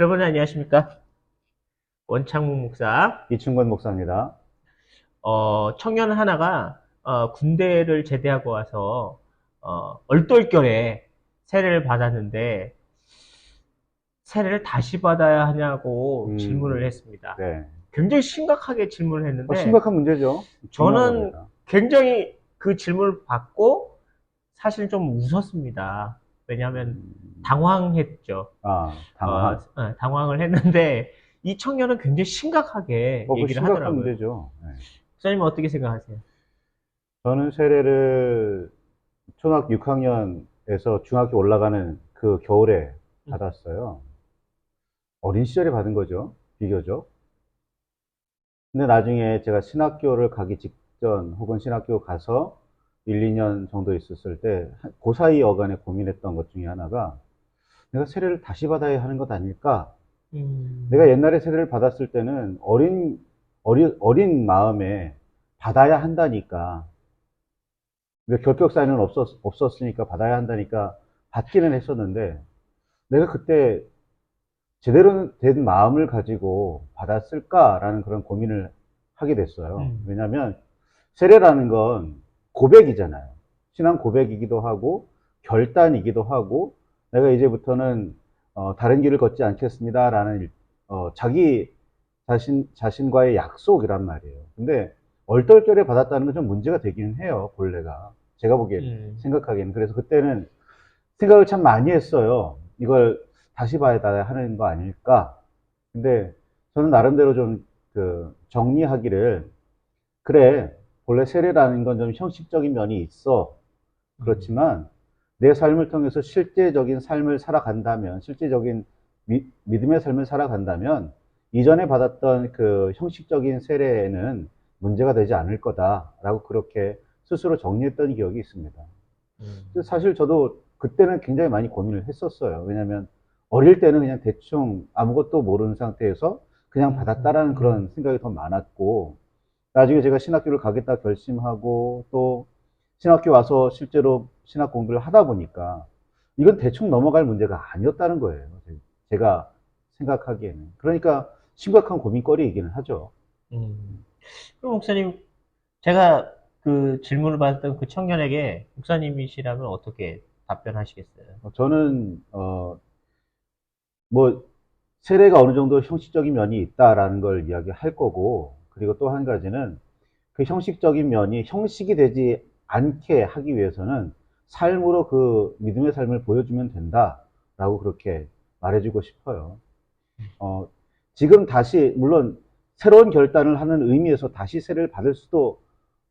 여러분 안녕하십니까? 원창문 목사. 이충건 목사입니다. 어, 청년 하나가 어, 군대를 제대하고 와서 어, 얼떨결에 세례를 받았는데 세례를 다시 받아야 하냐고 음. 질문을 했습니다. 네. 굉장히 심각하게 질문을 했는데 어, 심각한 문제죠. 저는. 굉장히 그 질문을 받고 사실 좀 웃었습니다. 왜냐하면 음, 당황했죠. 아, 당황. 어, 어, 당황을 했는데 이 청년은 굉장히 심각하게 어, 그 얘기를 심각한 하더라고요. 문제죠. 네. 목사님 어떻게 생각하세요? 저는 세례를 초등학교 6학년에서 중학교 올라가는 그 겨울에 음. 받았어요. 어린 시절에 받은 거죠. 비교적. 근데 나중에 제가 신학교를 가기 직전 혹은 신학교 가서 1, 2년 정도 있었을 때, 그 사이 어간에 고민했던 것 중에 하나가 내가 세례를 다시 받아야 하는 것 아닐까? 음, 내가 옛날에 세례를 받았을 때는 어린, 어린, 어린 마음에 받아야 한다니까. 근데 결격 사유는 없었, 없었으니까 받아야 한다니까 받기는 했었는데, 내가 그때 제대로 된 마음을 가지고 받았을까라는 그런 고민을 하게 됐어요. 음. 왜냐면 세례라는 건 고백이잖아요. 신앙 고백이기도 하고, 결단이기도 하고, 내가 이제부터는 어, 다른 길을 걷지 않겠습니다라는 일- 어, 자기 자신 자신과의 약속이란 말이에요. 근데 얼떨결에 받았다는 건 좀 문제가 되기는 해요. 본래가 제가 보기에 음, 생각하기에는 그래서 그때는 생각을 참 많이 했어요. 이걸 다시 봐야 하는 거 아닐까? 근데 저는 나름대로 좀 그 정리하기를 그래 본래 세례라는 건 좀 형식적인 면이 있어. 그렇지만 내 삶을 통해서 실제적인 삶을 살아간다면, 실제적인 미- 믿음의 삶을 살아간다면, 이전에 받았던 그 형식적인 세례는 문제가 되지 않을 거다라고 그렇게 스스로 정리했던 기억이 있습니다. 음, 사실 저도 그때는 굉장히 많이 고민을 했었어요. 왜냐하면 어릴 때는 그냥 대충 아무것도 모르는 상태에서 그냥 받았다라는 그런 생각이 더 많았고, 나중에 제가 신학교를 가겠다 결심하고 또 신학교 와서 실제로 신학 공부를 하다 보니까 이건 대충 넘어갈 문제가 아니었다는 거예요. 제가 생각하기에는. 그러니까 심각한 고민거리이기는 하죠. 음. 그럼 목사님, 제가 그 질문을 받았던 그 청년에게 목사님이시라면 어떻게 답변하시겠어요? 어, 저는 어, 뭐 세례가 어느 정도 형식적인 면이 있다라는 걸 이야기할 거고 그리고 또 한 가지는 그 형식적인 면이 형식이 되지 않게 하기 위해서는 삶으로 그 믿음의 삶을 보여주면 된다라고 그렇게 말해주고 싶어요. 어, 지금 다시 물론 새로운 결단을 하는 의미에서 다시 세례를 받을 수도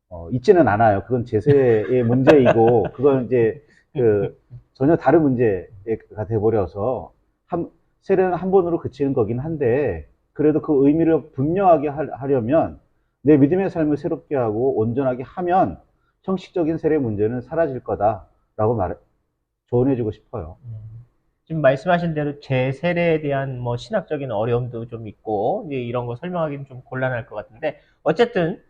어, 있지는 않아요. 그건 제세의 문제이고 그건 이제 그 전혀 다른 문제가 돼버려서 한, 세례는 한 번으로 그치는 거긴 한데 그래도 그 의미를 분명하게 하- 하려면 내 믿음의 삶을 새롭게 하고 온전하게 하면 형식적인 세례 문제는 사라질 거다라고 말 조언해주고 싶어요. 음, 지금 말씀하신 대로 제 세례에 대한 뭐 신학적인 어려움도 좀 있고 이제 이런 거 설명하기는 좀 곤란할 것 같은데 어쨌든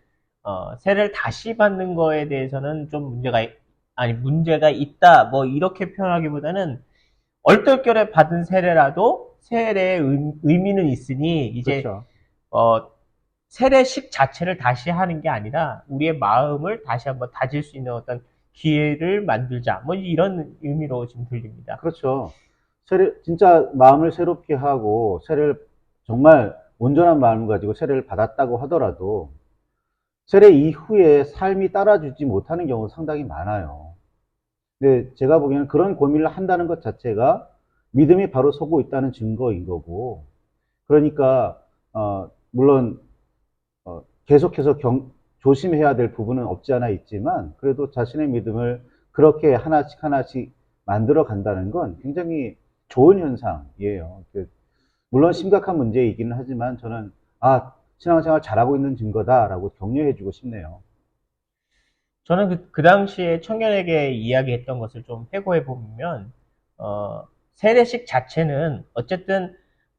어, 세례를 다시 받는 거에 대해서는 좀 문제가 있- 아니 문제가 있다 뭐 이렇게 표현하기보다는 얼떨결에 받은 세례라도 세례의 의- 의미는 있으니 이제 그렇죠. 어, 세례식 자체를 다시 하는 게 아니라 우리의 마음을 다시 한번 다질 수 있는 어떤 기회를 만들자 뭐 이런 의미로 지금 들립니다. 그렇죠. 세례, 진짜 마음을 새롭게 하고 세례를 정말 온전한 마음을 가지고 세례를 받았다고 하더라도 세례 이후에 삶이 따라주지 못하는 경우가 상당히 많아요. 근데 제가 보기에는 그런 고민을 한다는 것 자체가 믿음이 바로 서고 있다는 증거인 거고, 그러니까, 어, 물론, 어, 계속해서 경, 조심해야 될 부분은 없지 않아 있지만, 그래도 자신의 믿음을 그렇게 하나씩 하나씩 만들어 간다는 건 굉장히 좋은 현상이에요. 그, 물론 심각한 문제이기는 하지만 저는, 아, 신앙생활 잘하고 있는 증거다라고 격려해 주고 싶네요. 저는 그, 그 당시에 청년에게 이야기했던 것을 좀 회고해 보면, 어, 세례식 자체는 어쨌든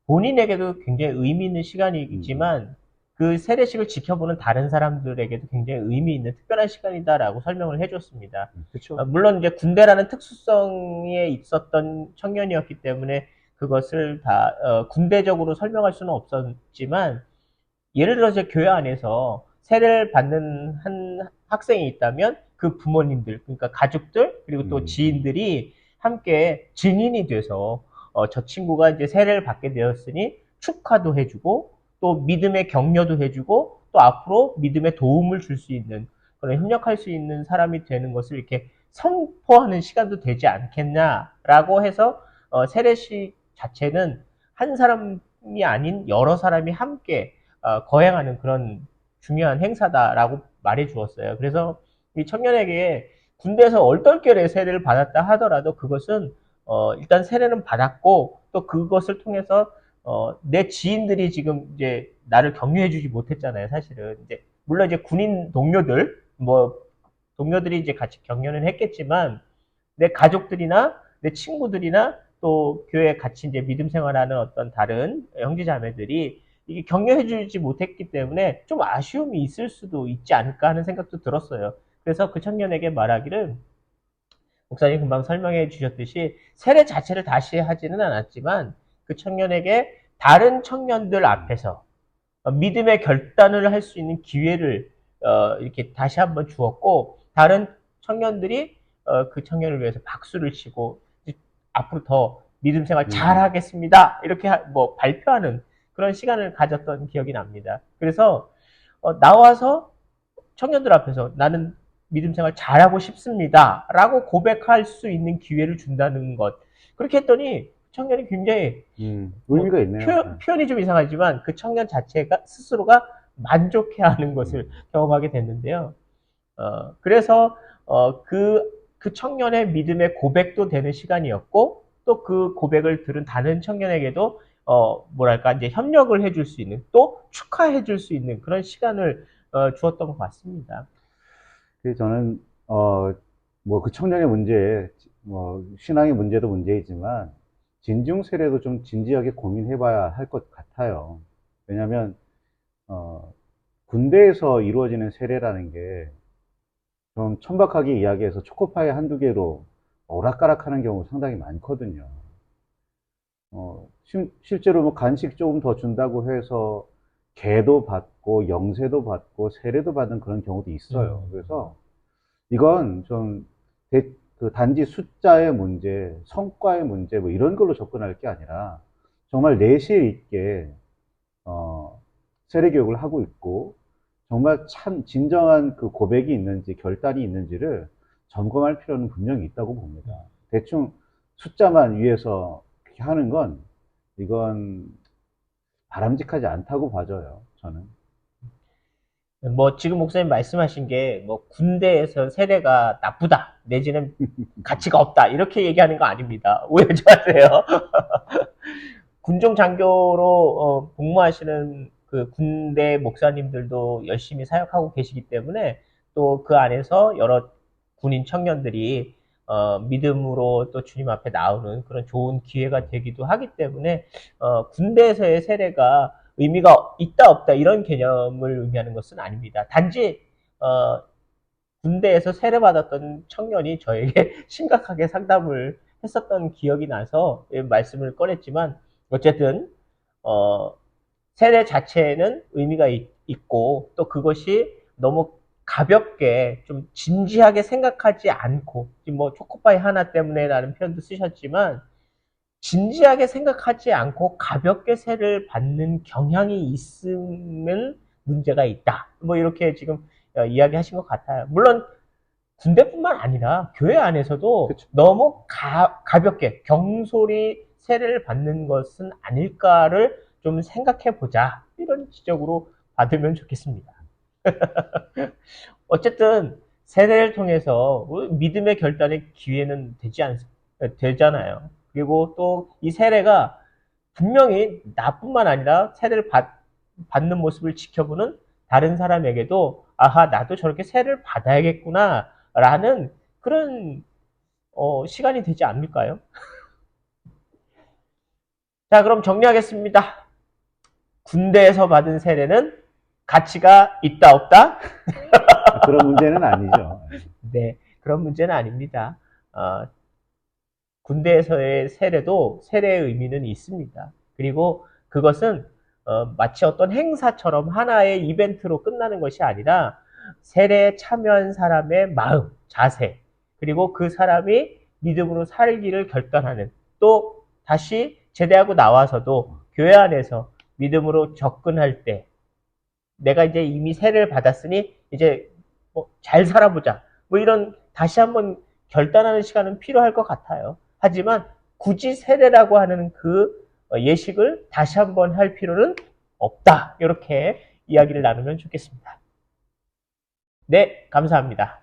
본인에게도 굉장히 의미 있는 시간이지만, 그 세례식을 지켜보는 다른 사람들에게도 굉장히 의미 있는 특별한 시간이다라고 설명을 해줬습니다. 어, 물론 이제 군대라는 특수성에 있었던 청년이었기 때문에 그것을 다 어, 군대적으로 설명할 수는 없었지만 예를 들어서 교회 안에서 세례를 받는 한 학생이 있다면 그 부모님들 그러니까 가족들 그리고 또 음. 지인들이 함께 증인이 돼서 어, 저 친구가 이제 세례를 받게 되었으니 축하도 해주고 또 믿음의 격려도 해주고 또 앞으로 믿음의 도움을 줄 수 있는 그런 협력할 수 있는 사람이 되는 것을 이렇게 선포하는 시간도 되지 않겠냐라고 해서 어, 세례식 자체는 한 사람이 아닌 여러 사람이 함께 어, 거행하는 그런 중요한 행사다라고 말해 주었어요. 그래서 이 청년에게 군대에서 얼떨결에 세례를 받았다 하더라도 그것은 어, 일단 세례는 받았고 또 그것을 통해서 어, 내 지인들이 지금 이제 나를 격려해주지 못했잖아요. 사실은 이제 물론 이제 군인 동료들 뭐 동료들이 이제 같이 격려는 했겠지만 내 가족들이나 내 친구들이나 또 교회 같이 이제 믿음 생활하는 어떤 다른 형제자매들이 이게 격려해주지 못했기 때문에 좀 아쉬움이 있을 수도 있지 않을까 하는 생각도 들었어요. 그래서 그 청년에게 말하기를 목사님 금방 설명해 주셨듯이 세례 자체를 다시 하지는 않았지만 그 청년에게 다른 청년들 앞에서 어, 믿음의 결단을 할 수 있는 기회를 어, 이렇게 다시 한번 주었고 다른 청년들이 어, 그 청년을 위해서 박수를 치고 앞으로 더 믿음 생활 음. 잘하겠습니다 이렇게 하- 뭐 발표하는 그런 시간을 가졌던 기억이 납니다. 그래서 어, 나와서 청년들 앞에서 나는 믿음 생활 잘하고 싶습니다. 라고 고백할 수 있는 기회를 준다는 것. 그렇게 했더니 청년이 굉장히 음, 의미가 있네요. 표현, 표현이 좀 이상하지만 그 청년 자체가 스스로가 만족해하는 것을 경험하게 됐는데요. 어, 그래서 어, 그, 그 청년의 믿음의 고백도 되는 시간이었고 또 그 고백을 들은 다른 청년에게도 어, 뭐랄까 이제 협력을 해줄 수 있는 또 축하해줄 수 있는 그런 시간을 어, 주었던 것 같습니다. 그래서 저는 어 뭐 그 청년의 문제, 뭐 신앙의 문제도 문제이지만 진중 세례도 좀 진지하게 고민해봐야 할 것 같아요. 왜냐하면 어 군대에서 이루어지는 세례라는 게 좀 천박하게 이야기해서 초코파이 한두 개로 오락가락하는 경우 상당히 많거든요. 어, 실- 실제로 뭐 간식 조금 더 준다고 해서 개도 받고 영세도 받고 세례도 받는 그런 경우도 있어요. 음. 그래서 이건 좀 대- 그 단지 숫자의 문제, 성과의 문제 뭐 이런 걸로 접근할 게 아니라 정말 내실 있게 어, 세례 교육을 하고 있고 정말 참 진정한 그 고백이 있는지 결단이 있는지를 점검할 필요는 분명히 있다고 봅니다. 대충 숫자만 위해서 하는 건 이건 바람직하지 않다고 봐져요. 저는. 뭐 지금 목사님 말씀하신 게 뭐 군대에서 세례가 나쁘다 내지는 가치가 없다 이렇게 얘기하는 거 아닙니다. 오해하지 마세요. 군종 장교로 어, 복무하시는 그 군대 목사님들도 열심히 사역하고 계시기 때문에 또 그 안에서 여러 군인 청년들이 어, 믿음으로 또 주님 앞에 나오는 그런 좋은 기회가 되기도 하기 때문에 어, 군대에서의 세례가 의미가 있다 없다 이런 개념을 의미하는 것은 아닙니다. 단지 어, 군대에서 세례받았던 청년이 저에게 심각하게 상담을 했었던 기억이 나서 이 말씀을 꺼냈지만 어쨌든 어, 세례 자체는 의미가 있, 있고 또 그것이 너무 가볍게 좀 진지하게 생각하지 않고 뭐 초코파이 하나 때문에 라는 표현도 쓰셨지만 진지하게 생각하지 않고 가볍게 세를 받는 경향이 있으면 문제가 있다. 뭐 이렇게 지금 어, 이야기하신 것 같아요. 물론 군대뿐만 아니라 교회 안에서도 그쵸. 너무 가, 가볍게 경솔히 세례를 받는 것은 아닐까를 좀 생각해 보자. 이런 지적으로 받으면 좋겠습니다. 어쨌든 세례를 통해서 믿음의 결단의 기회는 되지 않, 되잖아요. 그리고 또 이 세례가 분명히 나뿐만 아니라 세례를 받, 받는 모습을 지켜보는 다른 사람에게도 아하 나도 저렇게 세례를 받아야겠구나 라는 그런 어, 시간이 되지 않을까요? 자 그럼 정리하겠습니다. 군대에서 받은 세례는 가치가 있다 없다? 그런 문제는 아니죠. 네 그런 문제는 아닙니다. 어, 군대에서의 세례도 세례의 의미는 있습니다. 그리고 그것은 어, 마치 어떤 행사처럼 하나의 이벤트로 끝나는 것이 아니라 세례에 참여한 사람의 마음, 자세, 그리고 그 사람이 믿음으로 살기를 결단하는 또 다시 제대하고 나와서도 교회 안에서 믿음으로 접근할 때 내가 이제 이미 세례를 받았으니 이제 뭐 잘 살아보자. 뭐 이런 다시 한번 결단하는 시간은 필요할 것 같아요. 하지만 굳이 세례라고 하는 그 어, 예식을 다시 한번 할 필요는 없다. 이렇게 이야기를 나누면 좋겠습니다. 네, 감사합니다.